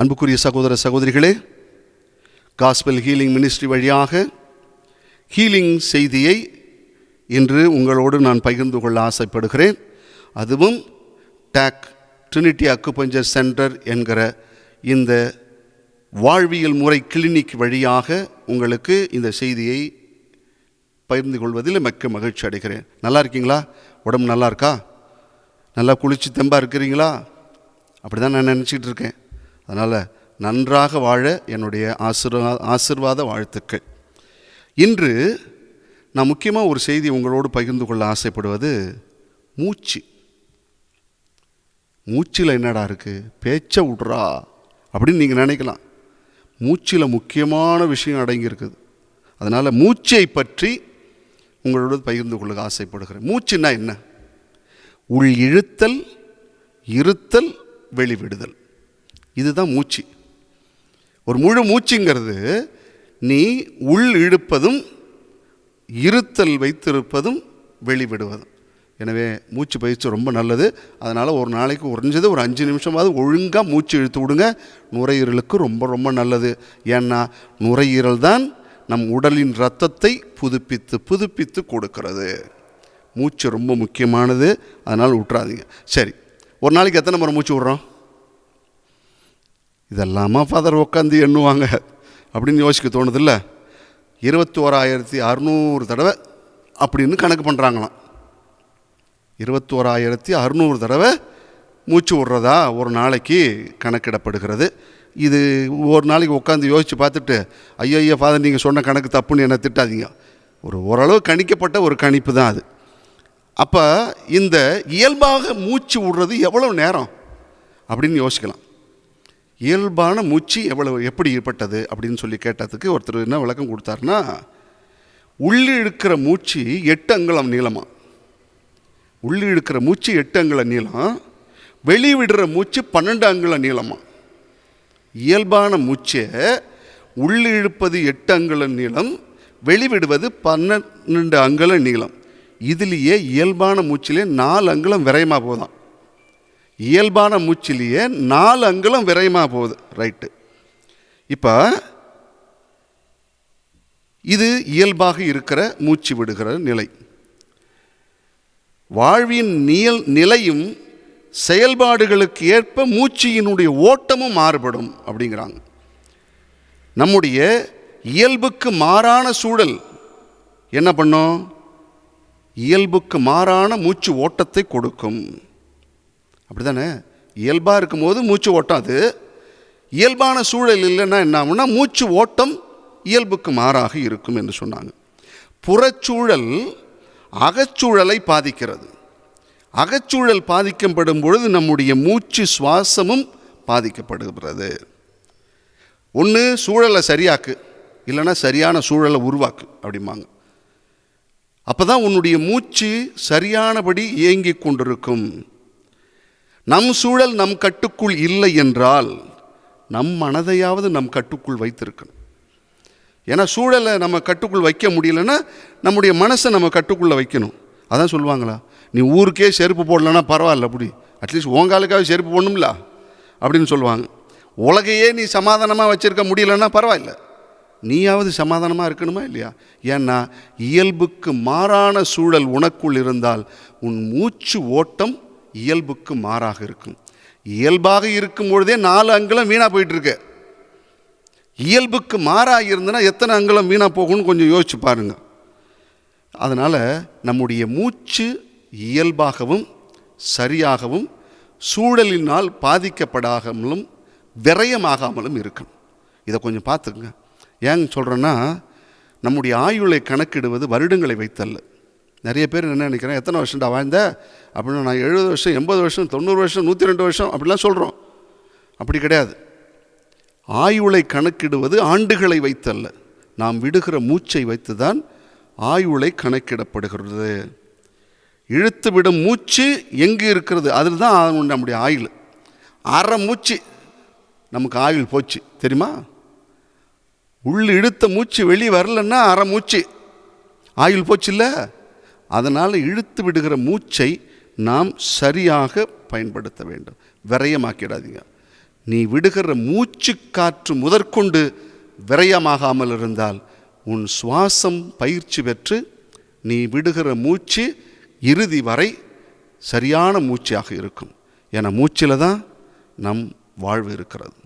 அன்புக்குரிய சகோதர சகோதரிகளே காஸ்பல் ஹீலிங் மினிஸ்ட்ரி வழியாக ஹீலிங் செய்தியை இன்று உங்களோடு நான் பகிர்ந்து கொள்ள ஆசைப்படுகிறேன். அதுவும் டேக் ட்ரினிட்டி அக்குபஞ்சர் சென்டர் என்கிற இந்த வாழ்வியல் முறை கிளினிக் வழியாக உங்களுக்கு இந்த செய்தியை பகிர்ந்து கொள்வதில் மிக்க மகிழ்ச்சி அடைகிறேன். நல்லா இருக்கீங்களா? உடம்பு நல்லா இருக்கா? நல்லா குளிச்சு தெம்பாக இருக்கிறீங்களா? அப்படி தான் நான் நினச்சிக்கிட்டு இருக்கேன். அதனால் நன்றாக வாழ என்னுடைய ஆசிர்வா ஆசிர்வாத வாழ்த்துக்கள். இன்று நான் முக்கியமாக ஒரு செய்தி உங்களோடு பகிர்ந்து கொள்ள ஆசைப்படுவது மூச்சு. மூச்சில் என்னடா இருக்குது பேச்சை விட்றா அப்படின்னு நீங்கள் நினைக்கலாம். மூச்சில் முக்கியமான விஷயம் அடங்கியிருக்குது. அதனால் மூச்சை பற்றி உங்களோடு பகிர்ந்து கொள்ள ஆசைப்படுகிறேன். மூச்சுன்னா என்ன? உள் இழுத்தல் இருத்தல் வெளிவிடுதல். இதுதான் மூச்சு. ஒரு முழு மூச்சுங்கிறது நீ உள் இழுப்பதும் இருத்தல் வைத்திருப்பதும் வெளிவிடுவதும். எனவே மூச்சு பயிற்சி ரொம்ப நல்லது. அதனால் ஒரு நாளைக்கு உறைஞ்சது ஒரு அஞ்சு நிமிஷமாவது ஒழுங்காக மூச்சு இழுத்து விடுங்க. நுரையீரலுக்கு ரொம்ப ரொம்ப நல்லது. ஏன்னா நுரையீரல் தான் நம் உடலின் இரத்தத்தை புதுப்பித்து புதுப்பித்து கொடுக்கிறது. மூச்சு ரொம்ப முக்கியமானது. அதனால் விட்றாதீங்க சரி. ஒரு நாளைக்கு எத்தனை முறை மூச்சு விட்றோம்? இதெல்லாமா ஃபாதர் உட்காந்து எண்ணுவாங்க? அப்படின்னு யோசிக்க தோணுதில்ல. இருபத்தி ஓராயிரத்தி அறுநூறு தடவை அப்படின்னு கணக்கு பண்ணுறாங்களாம் இருபத்தி ஓராயிரத்தி அறுநூறு தடவை மூச்சு விட்றதா ஒரு நாளைக்கு கணக்கிடப்படுகிறது. இது ஒரு நாளைக்கு உட்காந்து யோசித்து பார்த்துட்டு ஐயோ ஐயோ ஃபாதர் நீங்கள் சொன்ன கணக்கு தப்புன்னு என்ன திட்டாதீங்க. ஒரு ஓரளவு கணிக்கப்பட்ட ஒரு கணிப்பு தான் அது. அப்போ இந்த இயல்பாக மூச்சு விடுறது எவ்வளோ நேரம்? அப்படின்னு யோசிக்கலாம். இயல்பான மூச்சு எவ்வளவு எப்படி ஏற்பட்டது அப்படின்னு சொல்லி கேட்டதுக்கு ஒருத்தர் என்ன விளக்கம் கொடுத்தாருன்னா உள்ளி இழுக்கிற மூச்சு எட்டு அங்குலம் நீளமா? உள்ளி இழுக்கிற மூச்சு எட்டு அங்குல நீளம் வெளி விடுற மூச்சு பன்னெண்டு அங்குல நீளமாக இயல்பான மூச்சை உள்ளிழுப்பது எட்டு அங்குல நீளம் வெளிவிடுவது பன்னெண்டு அங்குல நீளம். இதுலேயே இயல்பான மூச்சிலே நாலு அங்குலம் விரயமாக போதான் இயல்பான மூச்சிலேயே நாலு அங்குலம் விரயமாக போகுது ரைட்டு இப்போ இது இயல்பாக இருக்கிற மூச்சு விடுகிற நிலை. வாழ்வின் நியல் நிலையும் செயல்பாடுகளுக்கு ஏற்ப மூச்சியினுடைய ஓட்டமும் மாறுபடும் அப்படிங்கிறாங்க. நம்முடைய இயல்புக்கு மாறான சூழல் என்ன பண்ணும்? இயல்புக்கு மாறான மூச்சு ஓட்டத்தை கொடுக்கும். அப்படி தானே இயல்பாக இருக்கும்போது மூச்சு ஓட்டம் அது. இயல்பான சூழல் இல்லைன்னா என்ன ஆகும்னா மூச்சு ஓட்டம் இயல்புக்கு மாறாக இருக்கும் என்று சொன்னாங்க. புறச்சூழல் அகச்சூழலை பாதிக்கிறது. அகச்சூழல் பாதிக்கப்படும் பொழுது நம்முடைய மூச்சு சுவாசமும் பாதிக்கப்படுகிறது. ஒன்று சூழலை சரியாக்கு. இல்லைன்னா சரியான சூழலை உருவாக்கு அப்படிம்பாங்க. அப்போ தான் உன்னுடைய மூச்சு சரியானபடி இயங்கி கொண்டிருக்கும். நம் சூழல் நம் கட்டுக்குள் இல்லை என்றால் நம் மனதையாவது நம் கட்டுக்குள் வைத்திருக்கணும். ஏன்னா சூழலை நம்ம கட்டுக்குள் வைக்க முடியலன்னா நம்முடைய மனசை நம்ம கட்டுக்குள்ளே வைக்கணும். அதான் சொல்லுவாங்களா நீ ஊருக்கே செருப்பு போடலன்னா பரவாயில்ல அப்படி அட்லீஸ்ட் உங்காலுக்காக செருப்பு போடணும்ல அப்படின்னு சொல்லுவாங்க. உலகையே நீ சமாதானமாக வச்சுருக்க முடியலன்னா பரவாயில்ல. நீயாவது சமாதானமாக இருக்கணுமா இல்லையா? ஏன்னா இயல்புக்கு மாறான சூழல் உனக்குள் இருந்தால் உன் மூச்சு ஓட்டம் இயல்புக்கு மாறாக இருக்கும். இயல்பாக இருக்கும் பொழுதே நாலு அங்குலம் வீணாக போயிட்டுருக்கு. இயல்புக்கு மாறாக இருந்ததுன்னா எத்தனை அங்குலம் வீணாக போகும்னு கொஞ்சம் யோசிச்சு பாருங்கள் அதனால் நம்முடைய மூச்சு இயல்பாகவும் சரியாகவும் சூழலினால் பாதிக்கப்படாமலும் விரயமாகாமலும் இருக்கும் இதை கொஞ்சம் பார்த்துக்குங்க. ஏங்க சொல்கிறேன்னா நம்முடைய ஆயுளை கணக்கிடுவது வருடங்களை வைத்தல்ல. நிறைய பேர் என்ன நினைக்கிறேன் எத்தனை வருஷம்டா வாழ்ந்த? அப்படின்னா நான் எழுபது வருஷம் எண்பது வருஷம் தொண்ணூறு வருஷம் நூற்றி ரெண்டு வருஷம் அப்படிலாம் சொல்கிறோம் அப்படி கிடையாது. ஆயுளை கணக்கிடுவது ஆண்டுகளை வைத்தல்ல. நாம் விடுகிற மூச்சை வைத்து தான் ஆயுளை கணக்கிடப்படுகிறது. இழுத்து விடும் மூச்சு எங்கே இருக்கிறது? அதில் தான் நம்முடைய ஆயுள். அரை மூச்சு நமக்கு ஆயுள் போச்சு தெரியுமா? உள்ள இழுத்த மூச்சு வெளியே வரலன்னா அரை மூச்சு. ஆயுள் போச்சு இல்லை அதனால் இழுத்து விடுகிற மூச்சை நாம் சரியாக பயன்படுத்த வேண்டும். விரயமாக்கிடாதீங்க. நீ விடுகிற மூச்சு காற்று முதற்கொண்டு விரயமாகாமல் இருந்தால் உன் சுவாசம் பயிற்சி பெற்று நீ விடுகிற மூச்சு இறுதி வரை சரியான மூச்சியாக இருக்கும். என மூச்சில் தான் நம் வாழ்வு இருக்கிறது.